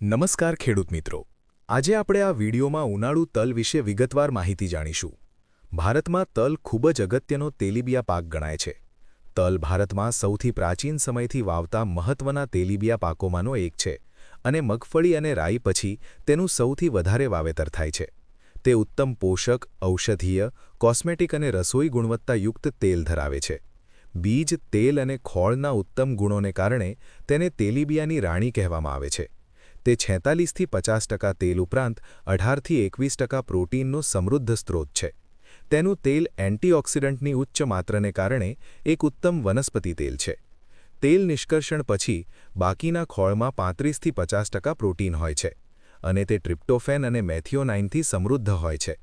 નમસ્કાર ખેડૂત મિત્રો. આજે આપણે આ વિડીયોમાં ઉનાળુ તલ વિશે વિગતવાર માહિતી જાણીશું. ભારતમાં તલ ખૂબ જ અગત્યનો તેલીબિયા પાક ગણાય છે. તલ ભારતમાં સૌથી પ્રાચીન સમયથી વાવતા મહત્વના તેલીબિયા પાકોમાંનો એક છે અને મગફળી અને રાઈ પછી તેનું સૌથી વધારે વાવેતર થાય છે. તે ઉત્તમ પોષક, ઔષધીય, કોસ્મેટિક અને રસોઈ ગુણવત્તાયુક્ત તેલ ધરાવે છે. બીજ, તેલ અને ખોળના ઉત્તમ ગુણોને કારણે તેને તેલીબિયાની રાણી કહેવામાં આવે છે. તે છેતાલીસથી પચાસ ટકા તેલ ઉપરાંત અઢારથી એકવીસ ટકા પ્રોટીનનો સમૃદ્ધ સ્ત્રોત છે. તેનું તેલ એન્ટીઓક્સિડન્ટની ઉચ્ચ માત્રને કારણે એક ઉત્તમ વનસ્પતિ તેલ છે. તેલ નિષ્કર્ષણ પછી બાકીના ખોળમાં પાંત્રીસથી પચાસ ટકા પ્રોટીન હોય છે અને તે ટ્રિપ્ટોફેન અને મેથિયોનાઇનથી સમૃદ્ધ હોય છે.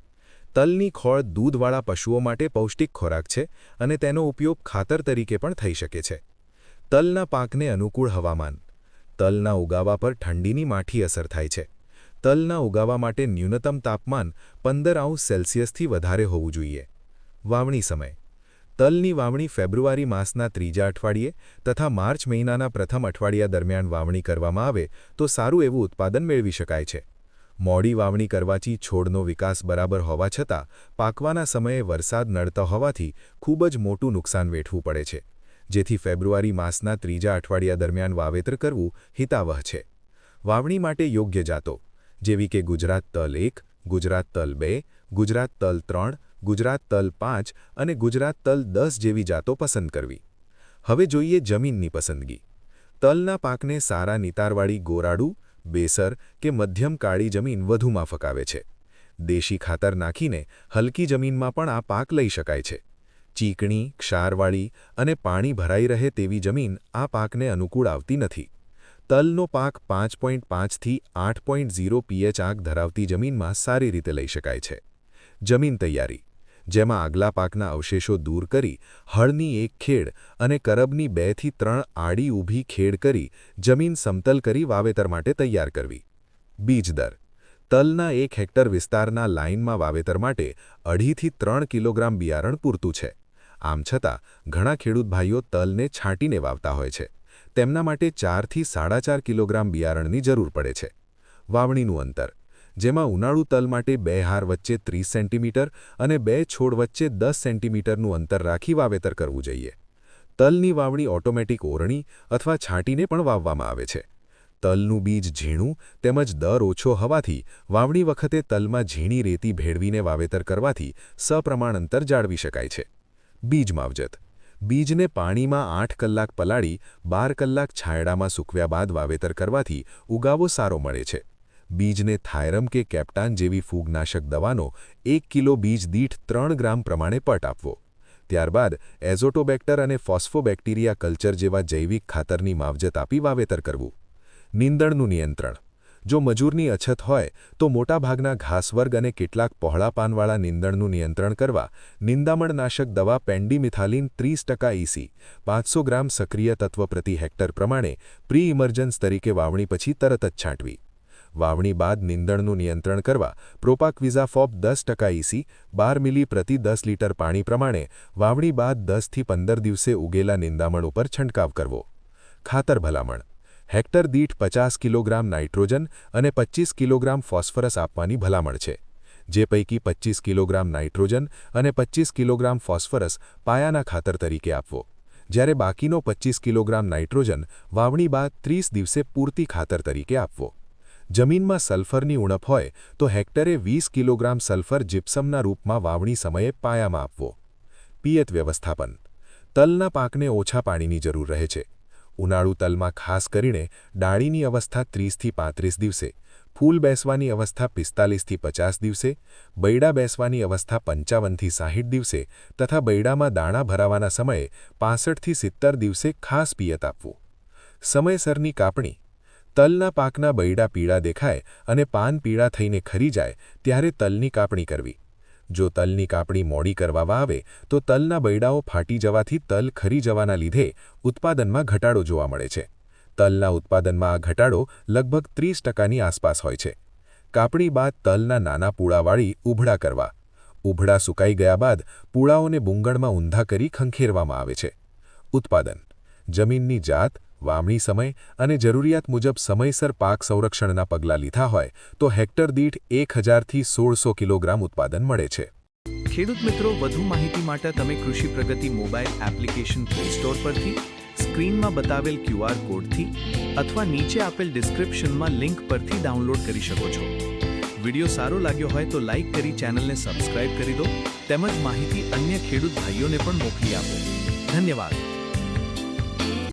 તલની ખોળ દૂધવાળા પશુઓ માટે પૌષ્ટિક ખોરાક છે અને તેનો ઉપયોગ ખાતર તરીકે પણ થઈ શકે છે. તલના પાકને અનુકૂળ હવામાન તલના ઉગાવા પર ઠંડીની માઠી અસર થાય છે. તલના ઉગાવા માટે ન્યૂનતમ તાપમાન પંદર આઉસ સેલ્સિયસથી વધારે હોવું જોઈએ. વાવણી સમય. તલની વાવણી ફેબ્રુઆરી માસના ત્રીજા અઠવાડિયે તથા માર્ચ મહિનાના પ્રથમ અઠવાડિયા દરમિયાન વાવણી કરવામાં આવે તો સારું એવું ઉત્પાદન મેળવી શકાય છે. મોડી વાવણી કરવાથી છોડનો વિકાસ બરાબર હોવા છતાં પાકવાના સમયે વરસાદ નડતો હોવાથી ખૂબ જ મોટું નુકસાન વેઠવું પડે છે. જેથી ફેબ્રુઆરી માસના ત્રીજા અઠવાડિયા દરમિયાન વાવેતર કરવું હિતાવહ છે. વાવણી માટે યોગ્ય જાતો, જેવી કે ગુજરાત તલ એક, ગુજરાત તલ બે, ગુજરાત તલ ત્રણ, ગુજરાત તલ પાંચ અને ગુજરાત તલ દસ જેવી જાતો પસંદ કરવી. હવે જોઈએ જમીનની પસંદગી. તલના પાકને સારા નિતારવાળી ગોરાડું, બેસર કે મધ્યમ કાળી જમીન વધુમાં ફકાવે છે. દેશી ખાતર નાખીને હલકી જમીનમાં પણ આ પાક લઈ શકાય છે. ચીકણી, ક્ષારવાળી અને પાણી ભરાઈ રહે તેવી જમીન આ પાકને અનુકૂળ આવતી નથી. તલનો પાક પાંચ પોઈન્ટ પાંચથી આઠ પોઈન્ટ ઝીરો પીએચ આંક ધરાવતી જમીનમાં સારી રીતે લઈ શકાય છે. જમીન તૈયારી. જેમાં આગલા પાકના અવશેષો દૂર કરી, હળની એક ખેડ અને કરબની બેથી ત્રણ આડી ઊભી ખેડ કરી જમીન સમતલ કરી વાવેતર માટે તૈયાર કરવી. બીજ દર. તલના એક હેક્ટર વિસ્તારના લાઇનમાં વાવેતર માટે અઢીથી ત્રણ કિલોગ્રામ બિયારણ પૂરતું છે. આમ છતાં, ઘણા ખેડૂત ભાઈઓ તલને છાંટીને વાવતા હોય છે. તેમના માટે ચારથી સાડા ચાર કિલોગ્રામ બિયારણની જરૂર પડે છે. વાવણીનું અંતર, જેમાં ઉનાળુ તલ માટે બે હાર વચ્ચે ત્રીસ સેન્ટીમીટર અને બે છોડ વચ્ચે દસ સેન્ટીમીટરનું અંતર રાખી વાવેતર કરવું જોઈએ. તલની વાવણી ઓટોમેટિક ઓરણી અથવા છાંટીને પણ વાવવામાં આવે છે. તલનું બીજ ઝીણું તેમજ દર ઓછો હોવાથી વાવણી વખતે તલમાં ઝીણી રેતી ભેળવીને વાવેતર કરવાથી સપ્રમાણ અંતર જાળવી શકાય છે. બીજ માવજત. બીજને પાણીમાં આઠ કલાક પલાળી, બાર કલાક છાંયડામાં સૂકવ્યા બાદ વાવેતર કરવાથી ઉગાવો સારો મળે છે. બીજને થાયરમ કે કેપ્ટાન જેવી ફૂગનાશક દવાનો એક કિલો બીજ દીઠ ત્રણ ગ્રામ પ્રમાણે પટ આપવો. ત્યારબાદ એઝોટોબેક્ટર અને ફોસ્ફોબેક્ટેરિયા કલ્ચર જેવા જૈવિક ખાતરની માવજત આપી વાવેતર કરવું. નીંદણનું નિયંત્રણ. જો મજૂરની અછત હોય, તો મોટાભાગના ઘાસવર્ગ અને કેટલાક પહોળા પાનવાળા નિંદણનું નિયંત્રણ કરવા નિંદામણનાશક દવા પેન્ડીમિથાલિન ત્રીસ ટકા ઇસી પાંચસો ગ્રામ સક્રિય તત્વ પ્રતિ હેક્ટર પ્રમાણે પ્રી ઇમર્જન્સ તરીકે વાવણી પછી તરત જ છાંટવી. વાવણી બાદ નિંદણનું નિયંત્રણ કરવા પ્રોપાક્વિઝાફોપ દસ ટકા ઇસી બાર મિલી પ્રતિ દસ લીટર પાણી પ્રમાણે વાવણી બાદ દસથી પંદર દિવસે ઉગેલા નિંદામણ ઉપર છંટકાવ કરવો. ખાતર ભલામણ હેક્ટર દીઠ પચાસ કિલોગ્રામ નાઇટ્રોજન અને પચીસ કિલોગ્રામ ફોસ્ફરસ આપવાની ભલામણ છે, જે પૈકી પચીસ કિલોગ્રામ નાઇટ્રોજન અને પચીસ કિલોગ્રામ ફોસ્ફરસ પાયાના ખાતર તરીકે આપવો. જ્યારે બાકીનો પચીસ કિલોગ્રામ નાઇટ્રોજન વાવણી બાદ ત્રીસ દિવસે પૂરતી ખાતર તરીકે આપવો. જમીનમાં સલ્ફરની ઉણપ હોય તો હેક્ટરે વીસ કિલોગ્રામ સલ્ફર જીપ્સમના રૂપમાં વાવણી સમયે પાયામાં આપવો. પિયત વ્યવસ્થાપન. તલના પાકને ઓછા પાણીની જરૂર રહે છે. ઉનાળુ તલમાં ખાસ કરીને ડાળીની અવસ્થા ત્રીસથી પાંત્રીસ દિવસે, ફૂલ બેસવાની અવસ્થા પિસ્તાલીસથી પચાસ દિવસે, બૈડા બેસવાની અવસ્થા પંચાવનથી સાહીઠ દિવસે તથા બૈડામાં દાણા ભરાવાના સમયે પાસઠથી સિત્તર દિવસે ખાસ પિયત આપવું. સમયસરની કાપણી. તલના પાકના બૈડા પીળા દેખાય અને પાન પીળા થઈને ખરી જાય ત્યારે તલની કાપણી કરવી. જો તલની કાપણી મોડી કરવામાં આવે, તો તલના બૈડાઓ ફાટી જવાથી તલ ખરી જવાના લીધે ઉત્પાદનમાં ઘટાડો જોવા મળે છે. તલના ઉત્પાદનમાં આ ઘટાડો લગભગ ત્રીસ ટકાની આસપાસ હોય છે. કાપણી બાદ તલના નાના પૂળાવાળી ઉભડા કરવા. ઉભડા સુકાઈ ગયા બાદ પૂળાઓને બુંગળમાં ઊંધા કરી ખંખેરવામાં આવે છે. ઉત્પાદન. જમીનની જાત વાવણી સમય અને જરૂરિયાત મુજબ સમયસર પાક સંરક્ષણના પગલાં લીધા હોય તો હેક્ટર દીઠ એક હજારથી સોળસો કિલોગ્રામ ઉત્પાદન મળે છે. ખેડૂત મિત્રો, વધુ માહિતી માટે તમે Krishi Pragati mobile application play store પરથી, સ્ક્રીનમાં બતાવેલ ક્યુઆર કોડથી અથવા નીચે આપેલ ડિસ્ક્રિપ્શનમાં લિંક પરથી ડાઉનલોડ કરી શકો છો. વિડિયો સારો લાગ્યો હોય તો લાઇક કરી ચેનલને સબસ્ક્રાઇબ કરી દો, તેમજ માહિતી અન્ય ખેડૂત ભાઈઓને પણ મોકલી આપો. ધન્યવાદ.